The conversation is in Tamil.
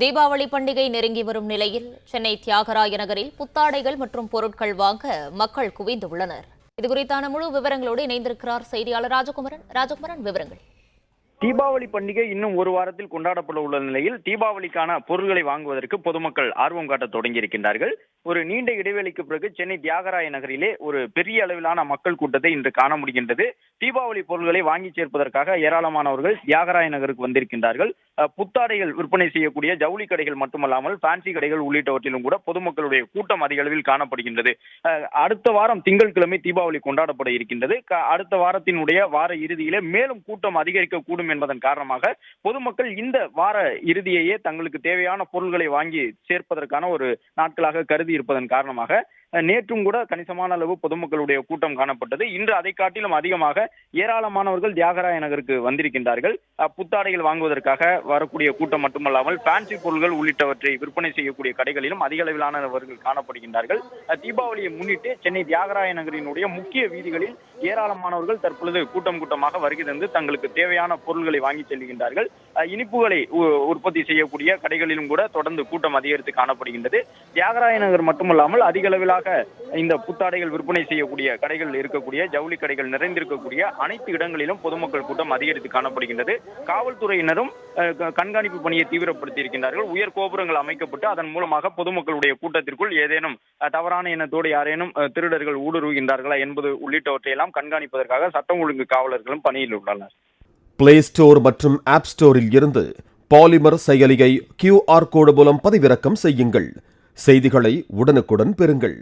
தீபாவளி பண்டிகை நெருங்கி வரும் நிலையில் சென்னை தியாகராய நகரில் புத்தாடைகள் மற்றும் பொருட்கள் வாங்க மக்கள் குவிந்துள்ளனர். இதுகுறித்தான முழு விவரங்களோடு இணைந்திருக்கிறார் செய்தியாளர் ராஜகுமரன். ராஜகுமரன் விவரங்கள். தீபாவளி பண்டிகை இன்னும் ஒரு வாரத்தில் கொண்டாடப்பட உள்ள நிலையில் தீபாவளிக்கான பொருட்களை வாங்குவதற்கு பொதுமக்கள் ஆர்வம் காட்ட தொடங்கி இருக்கின்றார்கள் ஒரு நீண்ட இடைவெளிக்கு பிறகு சென்னை தியாகராய நகரிலே ஒரு பெரிய அளவிலான மக்கள் கூட்டத்தை இன்று காண முடிகின்றது. தீபாவளி பொருட்களை வாங்கி சேர்ப்பதற்காக ஏராளமானவர்கள் தியாகராய நகருக்கு வந்திருக்கின்றார்கள். புத்தாடைகள் விற்பனை செய்யக்கூடிய ஜவுளி கடைகள் மட்டுமல்லாமல் ஃபேன்சி கடைகள் உள்ளிட்டவற்றிலும் கூட பொதுமக்களுடைய கூட்டம் அதிக அளவில் காணப்படுகின்றது. அடுத்த வாரம் திங்கட்கிழமை தீபாவளி கொண்டாடப்பட இருக்கின்றது. அடுத்த வாரத்தினுடைய வார இறுதியிலே மேலும் கூட்டம் அதிகரிக்க கூடும் என்பதன் காரணமாக பொதுமக்கள் இந்த வார இறுதியையே தங்களுக்கு தேவையான பொருட்களை வாங்கி சேர்ப்பதற்கான ஒரு நாட்களாக கருதி இருப்பதன் காரணமாக நேற்றும் கூட கணிசமான அளவு பொதுமக்களுடைய கூட்டம் காணப்பட்டது. இன்று அதை காட்டிலும் அதிகமாக ஏராளமானவர்கள் தியாகராய நகருக்கு வந்திருக்கின்றார்கள். புத்தாடைகள் வாங்குவதற்காக வரக்கூடிய கூட்டம் மட்டுமல்லாமல் ஃபேன்சி பொருட்கள் உள்ளிட்டவற்றை விற்பனை செய்யக்கூடிய கடைகளிலும் அதிக அளவிலானவர்கள் காணப்படுகின்றார்கள். தீபாவளியை முன்னிட்டு சென்னை தியாகராய நகரினுடைய முக்கிய வீதிகளில் ஏராளமானவர்கள் தற்பொழுது கூட்டம் கூட்டமாக வருகை தந்து தங்களுக்கு தேவையான பொருள்களை வாங்கி செல்கின்றார்கள். இனிப்புகளை உ- உற்பத்தி செய்யக்கூடிய கடைகளிலும் கூட தொடர்ந்து கூட்டம் அதிகரித்து காணப்படுகின்றது. தியாகராய நகர் மட்டுமல்லாமல் அதிக அளவிலாக இந்த புத்தாடைகள் விற்பனை செய்யக்கூடிய கடைகள் இருக்கக்கூடிய ஜவுளி கடைகள் நிறைந்திருக்கக்கூடிய அனைத்து இடங்களிலும் பொதுமக்கள் கூட்டம் அதிகரித்து காணப்படுகின்றது. காவல்துறையினரும் கண்காணிப்பு பணியை தீவிரப்படுத்தி இருக்கின்றார்கள் உயர் கோபுரங்கள் அமைக்கப்பட்டு அதன் மூலமாக பொதுமக்களுடைய கூட்டத்திற்குள் ஏதேனும் தவறான எண்ணத்தோடு யாரேனும் திருடர்கள் ஊடுருவுகின்றார்களா என்பது உள்ளிட்டவற்றையெல்லாம் கண்காணிப்பதற்காக சட்டம் ஒழுங்கு காவலர்களும் பணியில் உள்ளனர். பிளே ஸ்டோர் மற்றும் ஆப் ஸ்டோரில் இருந்து பாலிமர் செயலியை கியூஆர் கோடு மூலம் பதிவிறக்கம் செய்யுங்கள். செய்திகளை உடனுக்குடன் பெறுங்கள்.